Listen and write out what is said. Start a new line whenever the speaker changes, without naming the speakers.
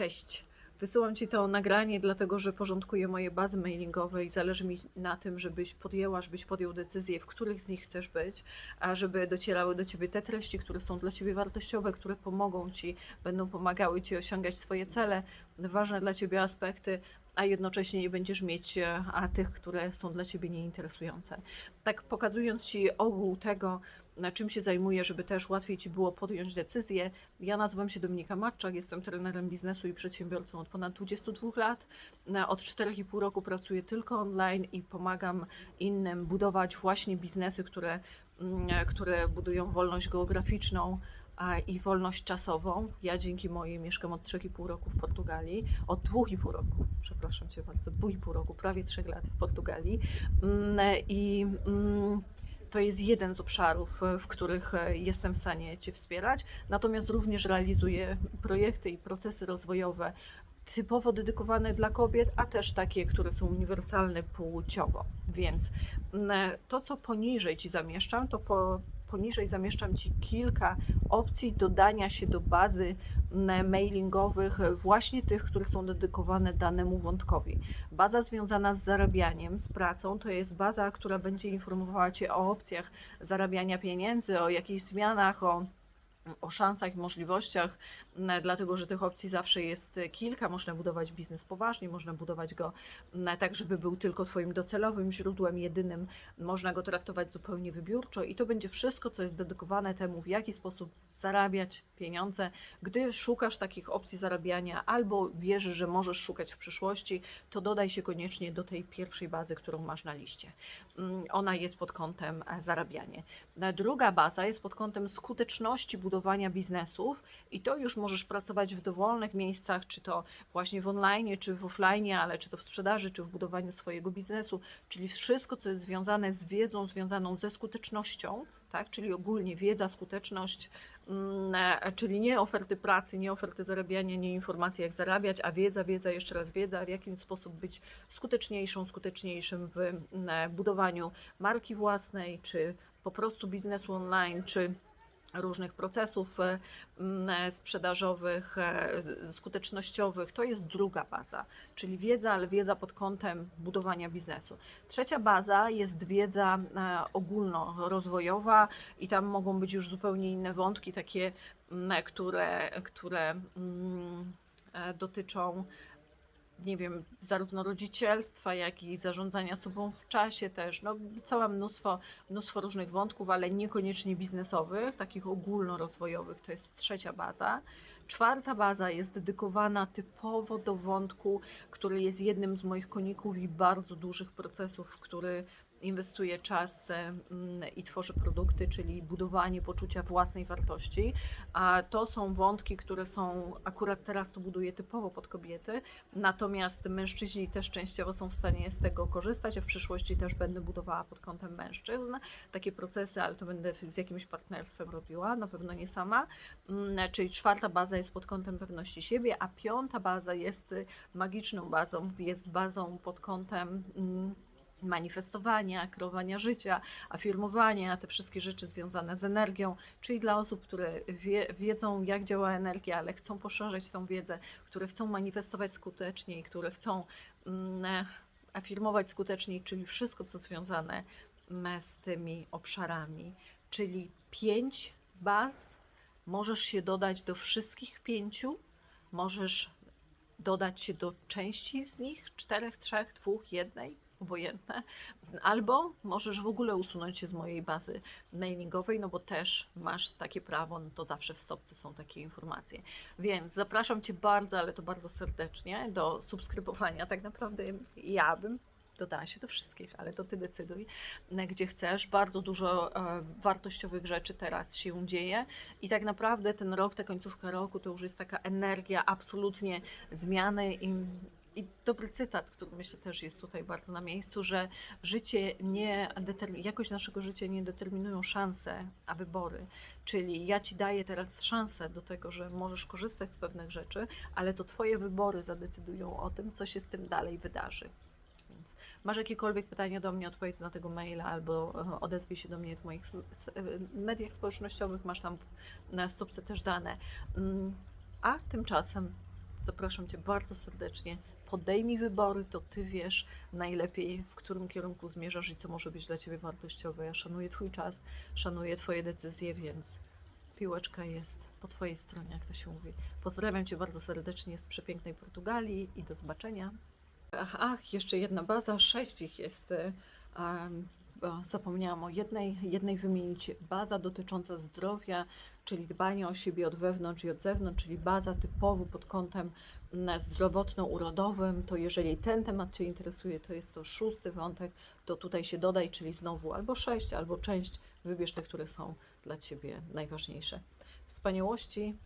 Cześć. Wysyłam Ci to nagranie, dlatego że porządkuję moje bazy mailingowe i zależy mi na tym, żebyś podjęła, żebyś podjął decyzję, w których z nich chcesz być, a żeby docierały do Ciebie te treści, które są dla Ciebie wartościowe, które pomogą Ci, będą pomagały Ci osiągać Twoje cele, ważne dla Ciebie aspekty, a jednocześnie nie będziesz mieć e, a tych, które są dla Ciebie nieinteresujące. Tak pokazując Ci ogół tego, na czym się zajmuję, żeby też łatwiej Ci było podjąć decyzję. Ja nazywam się Dominika Matczak, jestem trenerem biznesu i przedsiębiorcą od ponad 22 lat. Na- Od 4,5 roku pracuję tylko online i pomagam innym budować właśnie biznesy, które, mm, które budują wolność geograficzną i wolność czasową. Ja dzięki mojej mieszkam od 3,5 roku w Portugalii, od 2,5 roku, przepraszam Cię bardzo, 2,5 roku, prawie 3 lat w Portugalii. Mm, I mm, to jest jeden z obszarów, e, w których e, jestem w stanie Cię wspierać. Natomiast również realizuję projekty i procesy rozwojowe typowo dedykowane dla kobiet, a też takie, które są uniwersalne płciowo. Więc mm, to, co poniżej Ci zamieszczam, to po, poniżej zamieszczam Ci kilka opcji dodania się do bazy mm, mailingowych, e, właśnie tych, które są dedykowane danemu wątkowi. Baza związana z zarabianiem, z pracą, to jest baza, która będzie informowała Cię o opcjach zarabiania pieniędzy, o jakichś zmianach, o o szansach i możliwościach, m, dlatego że tych opcji zawsze jest e, kilka. Można budować biznes poważnie, można budować go tak, żeby był tylko Twoim docelowym źródłem, jedynym. Można go traktować zupełnie wybiórczo i to będzie wszystko, co jest dedykowane temu, w jaki sposób zarabiać pieniądze. Gdy szukasz takich opcji zarabiania albo wierzysz, że możesz szukać w przyszłości, to dodaj się koniecznie do tej pierwszej bazy, którą masz na liście. Ona jest pod kątem e, zarabianie. Na Druga baza jest pod kątem skuteczności budowania biznesów i to już możesz pracować w dowolnych miejscach, czy to właśnie w online, czy w offline, ale czy to w sprzedaży, czy w budowaniu swojego biznesu, czyli wszystko, co jest związane z wiedzą, związaną ze skutecznością, tak? czyli ogólnie wiedza, skuteczność, mm, e, czyli nie oferty pracy, nie oferty zarabiania, nie informacje jak zarabiać, a wiedza, wiedza, jeszcze raz wiedza, w jaki sposób być skuteczniejszą, skuteczniejszym w mm, budowaniu marki własnej, czy po prostu biznesu online, czy różnych procesów e, mm, sprzedażowych, e, skutecznościowych. To jest druga baza, czyli wiedza, ale wiedza pod kątem budowania biznesu. Trzecia baza jest wiedza e, ogólnorozwojowa i tam mogą być już zupełnie inne wątki, takie, które, które e, dotyczą nie wiem, zarówno rodzicielstwa, jak i zarządzania sobą w czasie też. No, całe mnóstwo, mnóstwo różnych wątków, ale niekoniecznie biznesowych, takich ogólnorozwojowych. To jest trzecia baza. Czwarta baza jest dedykowana typowo do wątku, który jest jednym z moich koników i bardzo dużych procesów, który inwestuję czas i tworzę produkty, czyli budowanie poczucia własnej wartości. A to są wątki, które są akurat teraz to buduję typowo pod kobiety, natomiast mężczyźni też częściowo są w stanie z tego korzystać, a w przyszłości też będę budowała pod kątem mężczyzn takie procesy, ale to będę z jakimś partnerstwem robiła, na pewno nie sama. Mm, Czyli czwarta baza jest pod kątem pewności siebie, a piąta baza jest magiczną bazą, jest bazą pod kątem mm, manifestowania, kreowania życia, afirmowania, te wszystkie rzeczy związane z energią, czyli dla osób, które wie, wiedzą, jak działa energia, ale chcą poszerzać tą wiedzę, które chcą manifestować skuteczniej, które chcą mm, afirmować skuteczniej, czyli wszystko, co związane mm, z tymi obszarami. Czyli pięć baz, możesz się dodać do wszystkich pięciu, możesz dodać się do części z nich, czterech, trzech, dwóch, jednej, obojętne, albo możesz w ogóle usunąć się z mojej bazy mailingowej, no bo też masz takie prawo, no to zawsze w stopce są takie informacje. Więc zapraszam Cię bardzo, ale to bardzo serdecznie do subskrybowania. Tak naprawdę ja bym dodała się do wszystkich, ale to Ty decyduj, gdzie chcesz. Bardzo dużo e, wartościowych rzeczy teraz się dzieje i tak naprawdę ten rok, ta końcówka roku to już jest taka energia absolutnie zmiany i i dobry cytat, który myślę też jest tutaj bardzo na miejscu, że życie nie jakość naszego życia nie determinują szanse, a wybory. Czyli ja ci daję teraz szansę do tego, że możesz korzystać z pewnych rzeczy, ale to twoje wybory zadecydują o tym, co się z tym dalej wydarzy. Więc masz jakiekolwiek pytania do mnie, odpowiedz na tego maila albo e, odezwij się do mnie w moich e, mediach społecznościowych, masz tam na stopce też dane. Mm, A tymczasem Zapraszam Cię bardzo serdecznie. Podejmij wybory, to Ty wiesz najlepiej, w którym kierunku zmierzasz i co może być dla Ciebie wartościowe. Ja szanuję Twój czas, szanuję Twoje decyzje, więc piłeczka jest po Twojej stronie, jak to się mówi. Pozdrawiam Cię bardzo serdecznie z przepięknej Portugalii i do zobaczenia. Ach, ach jeszcze jedna baza, sześć ich jest. o, zapomniałam o jednej, jednej wymienić. Baza dotycząca zdrowia, czyli dbania o siebie od wewnątrz i od zewnątrz, czyli baza typowo pod kątem zdrowotno-urodowym. To jeżeli ten temat Cię interesuje, to jest to szósty wątek, to tutaj się dodaj, czyli znowu albo sześć, albo część. Wybierz te, które są dla Ciebie najważniejsze. Wspaniałości,